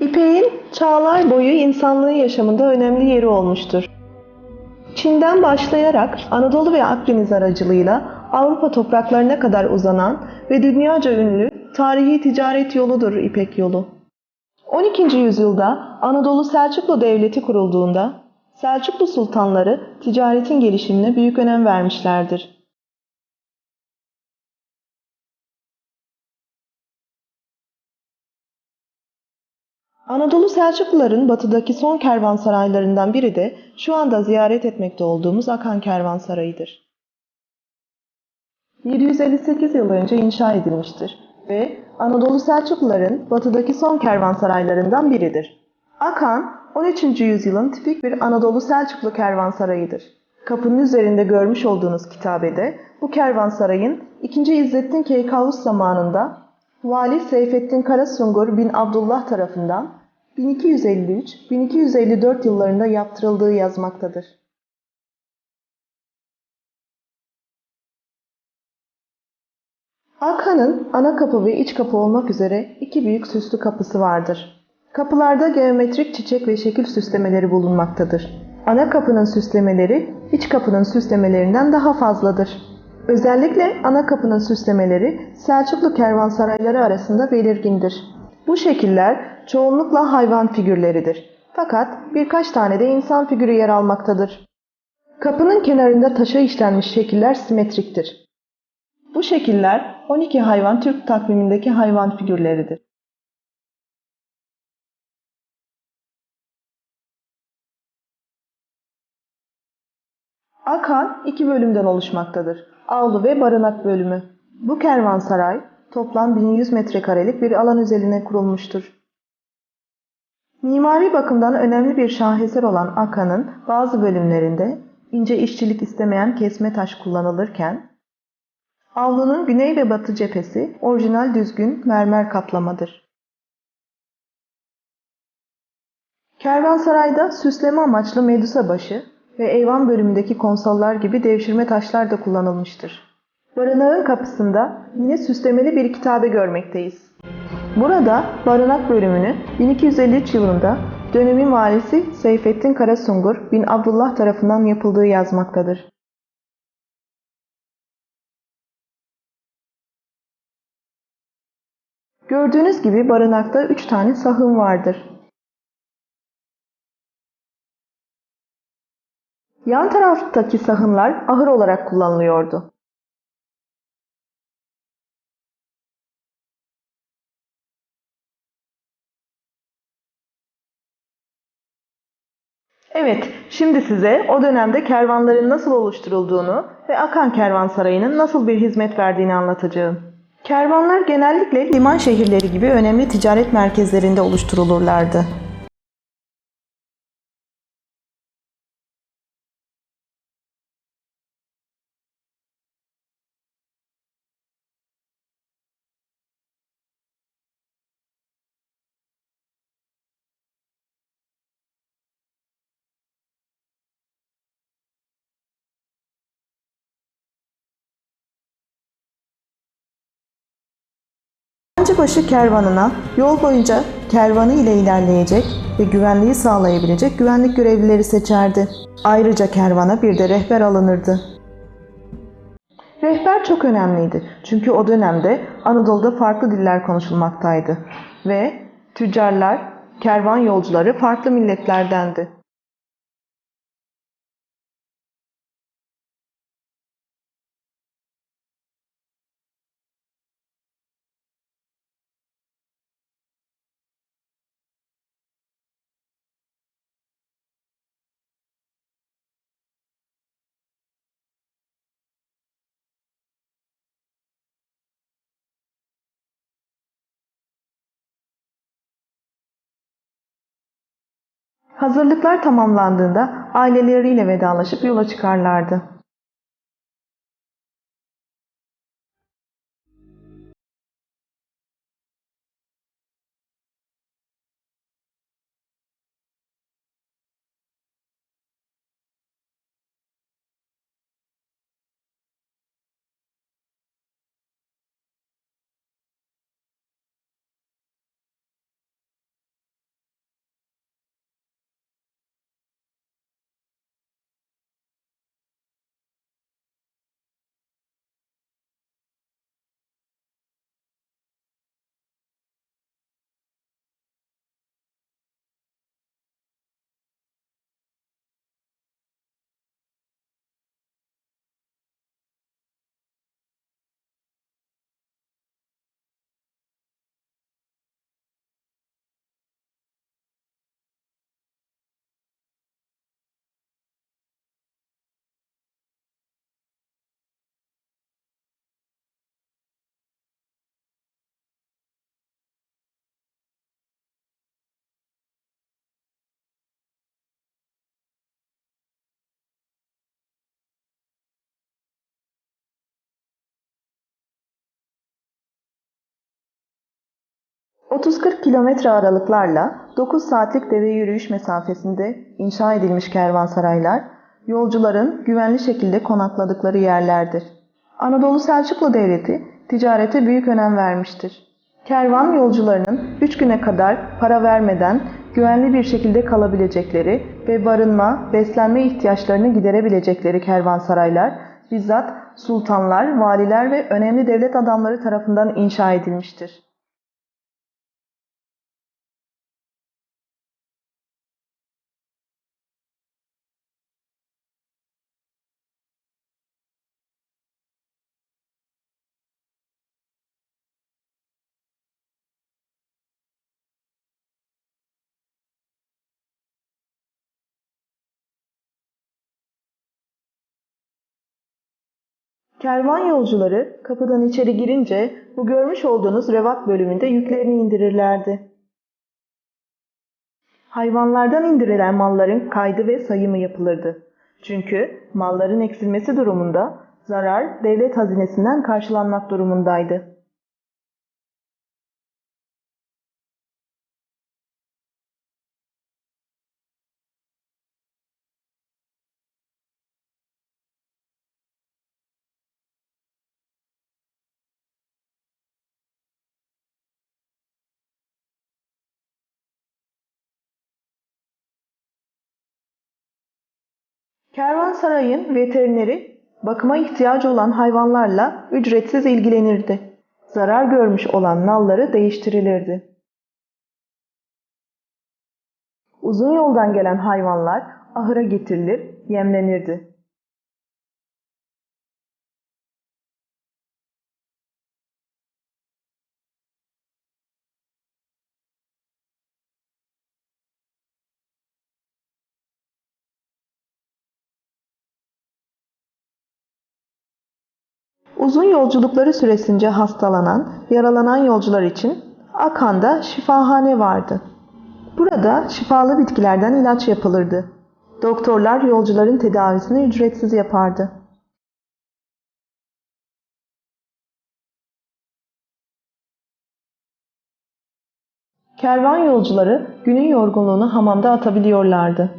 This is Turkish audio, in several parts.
İpek'in çağlar boyu insanlığın yaşamında önemli yeri olmuştur. Çin'den başlayarak Anadolu ve Akdeniz aracılığıyla Avrupa topraklarına kadar uzanan ve dünyaca ünlü tarihi ticaret yoludur İpek yolu. 12. yüzyılda Anadolu Selçuklu Devleti kurulduğunda Selçuklu sultanları ticaretin gelişimine büyük önem vermişlerdir. Anadolu Selçukluların batıdaki son kervansaraylarından biri de şu anda ziyaret etmekte olduğumuz Akan Kervansarayı'dır. 758 yıl önce inşa edilmiştir ve Anadolu Selçukluların batıdaki son kervansaraylarından biridir. Akan, 13. yüzyılın tipik bir Anadolu Selçuklu kervansarayıdır. Kapının üzerinde görmüş olduğunuz kitabede bu kervansarayın 2. İzzettin Keykavus zamanında Vali Seyfettin Karasungur bin Abdullah tarafından 1253-1254 yıllarında yaptırıldığı yazmaktadır. Hakan'ın ana kapı ve iç kapı olmak üzere iki büyük süslü kapısı vardır. Kapılarda geometrik çiçek ve şekil süslemeleri bulunmaktadır. Ana kapının süslemeleri iç kapının süslemelerinden daha fazladır. Özellikle ana kapının süslemeleri Selçuklu kervansarayları arasında belirgindir. Bu şekiller çoğunlukla hayvan figürleridir. Fakat birkaç tane de insan figürü yer almaktadır. Kapının kenarında taşa işlenmiş şekiller simetriktir. Bu şekiller 12 hayvan Türk takvimindeki hayvan figürleridir. Akan iki bölümden oluşmaktadır. Avlu ve barınak bölümü. Bu kervansaray toplam 1100 metrekarelik bir alan üzerine kurulmuştur. Mimari bakımdan önemli bir şaheser olan Akan'ın bazı bölümlerinde ince işçilik istemeyen kesme taş kullanılırken, avlunun güney ve batı cephesi orijinal düzgün mermer kaplamadır. Kervansarayda süsleme amaçlı medusa başı ve eyvan bölümündeki konsollar gibi devşirme taşlar da kullanılmıştır. Barınağın kapısında yine süslemeli bir kitabe görmekteyiz. Burada barınak bölümünü 1253 yılında dönemin valisi Seyfettin Karasungur bin Abdullah tarafından yapıldığı yazmaktadır. Gördüğünüz gibi barınakta 3 tane sahın vardır. Yan taraftaki sahınlar ahır olarak kullanılıyordu. Evet, şimdi size o dönemde kervanların nasıl oluşturulduğunu ve Akan Kervansarayı'nın nasıl bir hizmet verdiğini anlatacağım. Kervanlar genellikle liman şehirleri gibi önemli ticaret merkezlerinde oluşturulurlardı. Yabancıbaşı kervanına yol boyunca kervanı ile ilerleyecek ve güvenliği sağlayabilecek güvenlik görevlileri seçerdi. Ayrıca kervana bir de rehber alınırdı. Rehber çok önemliydi çünkü o dönemde Anadolu'da farklı diller konuşulmaktaydı ve tüccarlar, kervan yolcuları farklı milletlerdendi. Hazırlıklar tamamlandığında aileleriyle vedalaşıp yola çıkarlardı. 30-40 kilometre aralıklarla 9 saatlik deve yürüyüş mesafesinde inşa edilmiş kervansaraylar, yolcuların güvenli şekilde konakladıkları yerlerdir. Anadolu Selçuklu Devleti ticarete büyük önem vermiştir. Kervan yolcularının 3 güne kadar para vermeden güvenli bir şekilde kalabilecekleri ve barınma, beslenme ihtiyaçlarını giderebilecekleri kervansaraylar bizzat sultanlar, valiler ve önemli devlet adamları tarafından inşa edilmiştir. Kervan yolcuları kapıdan içeri girince bu görmüş olduğunuz revat bölümünde yüklerini indirirlerdi. Hayvanlardan indirilen malların kaydı ve sayımı yapılırdı. Çünkü malların eksilmesi durumunda zarar devlet hazinesinden karşılanmak durumundaydı. Kervansarayın veterineri bakıma ihtiyacı olan hayvanlarla ücretsiz ilgilenirdi. Zarar görmüş olan nalları değiştirilirdi. Uzun yoldan gelen hayvanlar ahıra getirilir, yemlenirdi. Uzun yolculukları süresince hastalanan, yaralanan yolcular için Akan'da şifahane vardı. Burada şifalı bitkilerden ilaç yapılırdı. Doktorlar yolcuların tedavisini ücretsiz yapardı. Kervan yolcuları günün yorgunluğunu hamamda atabiliyorlardı.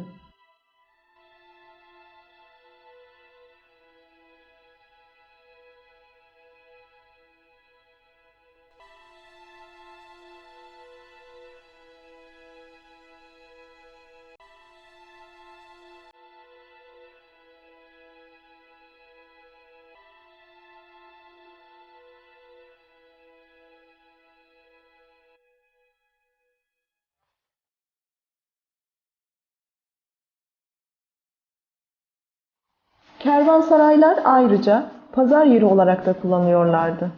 Kervansaraylar ayrıca pazar yeri olarak da kullanıyorlardı.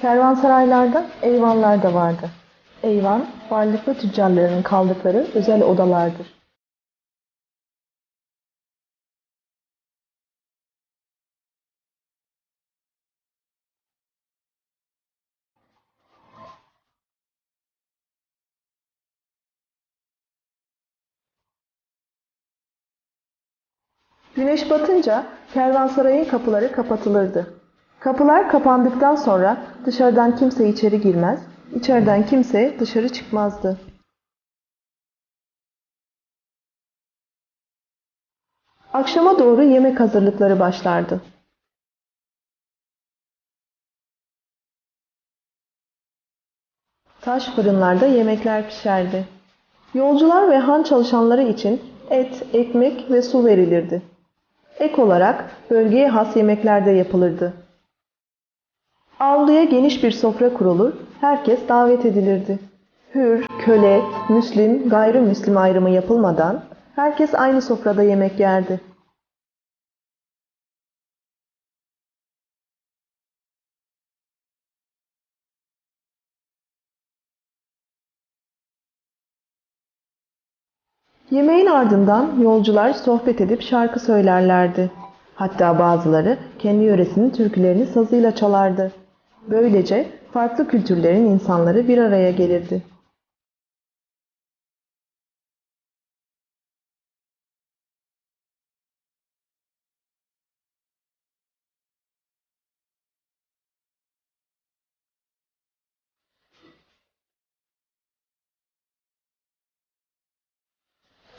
Kervansaraylarda eyvanlar da vardı. Eyvan, varlıklı tüccarların kaldıkları özel odalardır. Güneş batınca kervansarayın kapıları kapatılırdı. Kapılar kapandıktan sonra dışarıdan kimse içeri girmez, içeriden kimse dışarı çıkmazdı. Akşama doğru yemek hazırlıkları başlardı. Taş fırınlarda yemekler pişerdi. Yolcular ve han çalışanları için et, ekmek ve su verilirdi. Ek olarak bölgeye has yemekler de yapılırdı. Avluya geniş bir sofra kurulur, herkes davet edilirdi. Hür, köle, müslim, gayrimüslim ayrımı yapılmadan herkes aynı sofrada yemek yerdi. Yemeğin ardından yolcular sohbet edip şarkı söylerlerdi. Hatta bazıları kendi yöresinin türkülerini sazıyla çalardı. Böylece farklı kültürlerin insanları bir araya gelirdi.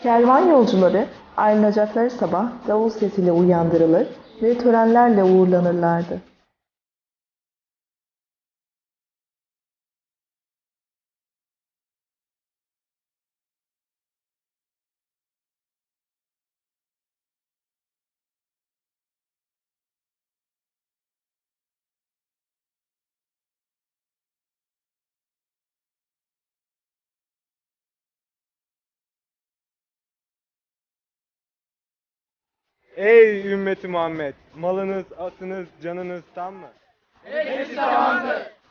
Kervan yolcuları ayrılacakları sabah davul sesiyle uyandırılır ve törenlerle uğurlanırlardı. Ey ümmeti Muhammed! Malınız, atınız, canınız tam mı?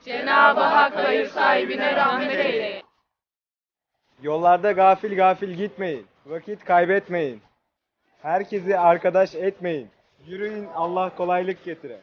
Cenab-ı Hak hayır sahibine rahmet eyle. Yollarda gafil gafil gitmeyin. Vakit kaybetmeyin. Herkesi arkadaş etmeyin. Yürüyün Allah kolaylık getire.